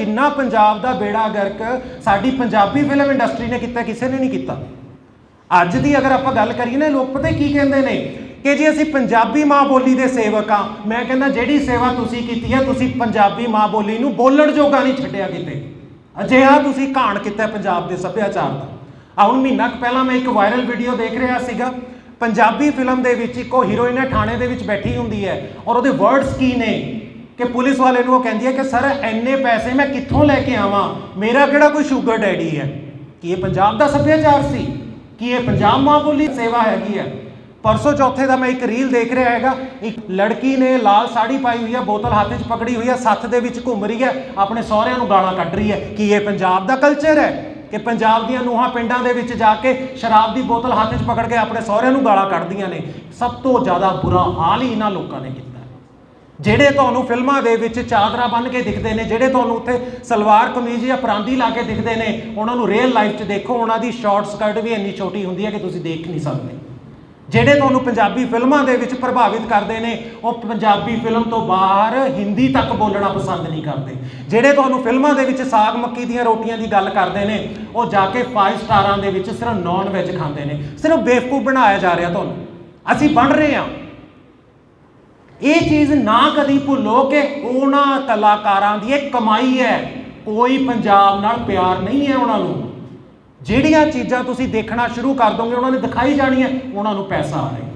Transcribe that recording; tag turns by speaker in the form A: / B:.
A: ਜਿੰਨਾ ਪੰਜਾਬ ਦਾ ਬੇੜਾ ਗਰਕ ਸਾਡੀ ਪੰਜਾਬੀ ਫਿਲਮ ਇੰਡਸਟਰੀ ਨੇ ਕੀਤਾ, ਕਿਸੇ ਨੇ ਨਹੀਂ ਕੀਤਾ। ਅੱਜ ਦੀ ਅਗਰ ਆਪਾਂ ਗੱਲ ਕਰੀਏ ਨਾ, ਲੋਕ ਪਤਾ ਕੀ ਕਹਿੰਦੇ ਨੇ? ਕਿ ਜੀ ਅਸੀਂ ਪੰਜਾਬੀ ਮਾਂ ਬੋਲੀ ਦੇ ਸੇਵਕ ਆ ਮੈਂ ਕਹਿੰਦਾ ਜਿਹੜੀ ਸੇਵਾ ਤੁਸੀਂ ਕੀਤੀ ਹੈ, ਤੁਸੀਂ ਪੰਜਾਬੀ ਮਾਂ ਬੋਲੀ ਨੂੰ ਬੋਲਣ ਜੋਗਾ ਨਹੀਂ ਛੱਡਿਆ ਕਿਤੇ। ਅਜਿਹਾ ਤੁਸੀਂ ਘਾਣ ਕੀਤਾ ਪੰਜਾਬ ਦੇ ਸੱਭਿਆਚਾਰ ਦਾ। ਆ ਹੁਣ ਮਹੀਨਾ ਕੁ ਪਹਿਲਾਂ ਮੈਂ ਇੱਕ ਵਾਇਰਲ ਵੀਡੀਓ ਦੇਖ ਰਿਹਾ ਸੀਗਾ। ਪੰਜਾਬੀ ਫਿਲਮ ਦੇ ਵਿੱਚ ਇੱਕੋ ਹੀਰੋਇਨ ਹੈ, ਥਾਣੇ ਦੇ ਵਿੱਚ ਬੈਠੀ ਹੁੰਦੀ ਹੈ ਔਰ ਉਹਦੇ ਵਰਡਸ ਕੀ ਨੇ? ਕਿ ਪੁਲਿਸ ਵਾਲੇ ਨੂੰ ਉਹ ਕਹਿੰਦੀ ਹੈ ਕਿ, ਸਰ ਐਨੇ ਪੈਸੇ ਮੈਂ ਕਿੱਥੋਂ ਲੈ ਕੇ ਆਵਾਂ? ਮੇਰਾ ਕਿਹੜਾ ਕੋਈ ਸ਼ੂਗਰ ਡੈਡੀ ਹੈ? ਕੀ ਇਹ ਪੰਜਾਬ ਦਾ ਸੱਭਿਆਚਾਰ ਸੀ? ਕੀ ਇਹ ਪੰਜਾਬ ਮਾਂ ਬੋਲੀ ਸੇਵਾ ਹੈਗੀ ਹੈ? ਪਰਸੋਂ ਚੌਥੇ ਦਾ ਮੈਂ ਇੱਕ ਰੀਲ ਦੇਖ ਰਿਹਾ ਹੈਗਾ। ਇੱਕ ਲੜਕੀ ਨੇ ਲਾਲ ਸਾੜੀ ਪਾਈ ਹੋਈ ਹੈ, ਬੋਤਲ ਹੱਥ 'ਚ ਪਕੜੀ ਹੋਈ ਹੈ, ਸੱਥ ਦੇ ਵਿੱਚ ਘੁੰਮ ਰਹੀ ਹੈ, ਆਪਣੇ ਸਹੁਰਿਆਂ ਨੂੰ ਗਾਲਾਂ ਕੱਢ ਰਹੀ ਹੈ। ਕੀ ਇਹ ਪੰਜਾਬ ਦਾ ਕਲਚਰ ਹੈ? ਕਿ ਪੰਜਾਬ ਦੀਆਂ ਨੂਹਾਂ ਪਿੰਡਾਂ ਦੇ ਵਿੱਚ ਜਾ ਕੇ ਸ਼ਰਾਬ ਦੀ ਬੋਤਲ ਹੱਥ 'ਚ ਪਕੜ ਕੇ ਆਪਣੇ ਸਹੁਰਿਆਂ ਨੂੰ ਗਾਲਾਂ ਕੱਢਦੀਆਂ ਨੇ? ਸਭ ਤੋਂ ਜ਼ਿਆਦਾ ਬੁਰਾ ਹਾਲ ਹੀ ਇਹਨਾਂ ਲੋਕਾਂ ਨੇ ਕੀਤਾ। ਜਿਹੜੇ ਤੁਹਾਨੂੰ ਫਿਲਮਾਂ ਦੇ ਵਿੱਚ ਚਾਦਰਾ ਬੰਨ੍ਹ ਕੇ ਦਿਖਦੇ ਨੇ, ਜਿਹੜੇ ਤੁਹਾਨੂੰ ਉੱਥੇ ਸਲਵਾਰ ਕਮੀਜ਼ ਜਾਂ ਪਰਾਂਦੀ ਲਾ ਕੇ ਦਿਖਦੇ ਨੇ, ਉਹਨਾਂ ਨੂੰ ਰੀਅਲ ਲਾਈਫ 'ਚ ਦੇਖੋ, ਉਹਨਾਂ ਦੀ ਸ਼ਾਰਟ ਸਕਰਟ ਵੀ ਇੰਨੀ ਛੋਟੀ ਹੁੰਦੀ ਹੈ ਕਿ ਤੁਸੀਂ ਦੇਖ ਨਹੀਂ ਸਕਦੇ। ਜਿਹੜੇ ਤੁਹਾਨੂੰ ਪੰਜਾਬੀ ਫਿਲਮਾਂ ਦੇ ਵਿੱਚ ਪ੍ਰਭਾਵਿਤ ਕਰਦੇ ਨੇ, ਉਹ ਪੰਜਾਬੀ ਫਿਲਮ ਤੋਂ ਬਾਹਰ ਹਿੰਦੀ ਤੱਕ ਬੋਲਣਾ ਪਸੰਦ ਨਹੀਂ ਕਰਦੇ। ਜਿਹੜੇ ਤੁਹਾਨੂੰ ਫਿਲਮਾਂ ਦੇ ਵਿੱਚ ਸਾਗ ਮੱਕੀ ਦੀਆਂ ਰੋਟੀਆਂ ਦੀ ਗੱਲ ਕਰਦੇ ਨੇ, ਉਹ ਜਾ ਕੇ 5 ਸਟਾਰਾਂ ਦੇ ਵਿੱਚ ਸਿਰਫ ਨਾਨ ਵੈਜ ਖਾਂਦੇ ਨੇ। ਸਿਰਫ ਬੇਵਕੂਫ ਬਣਾਇਆ ਜਾ ਰਿਹਾ ਤੁਹਾਨੂੰ। ਅਸੀਂ ਬਣ ਰਹੇ ਹਾਂ। ਇਹ ਚੀਜ਼ ਨਾ ਕਦੀ ਭੁੱਲੋ ਕਿ ਉਹਨਾਂ ਕਲਾਕਾਰਾਂ ਦੀ ਇਹ ਕਮਾਈ ਹੈ। ਕੋਈ ਪੰਜਾਬ ਨਾਲ ਪਿਆਰ ਨਹੀਂ ਹੈ ਉਹਨਾਂ ਨੂੰ। ਜਿਹੜੀਆਂ ਚੀਜ਼ਾਂ ਤੁਸੀਂ ਦੇਖਣਾ ਸ਼ੁਰੂ ਕਰ ਦੋਗੇ, ਉਹਨਾਂ ਨੇ ਦਿਖਾਈ ਜਾਣੀ ਹੈ ਉਹਨਾਂ ਨੂੰ ਪੈਸਾ ਆ ਰਿਹਾ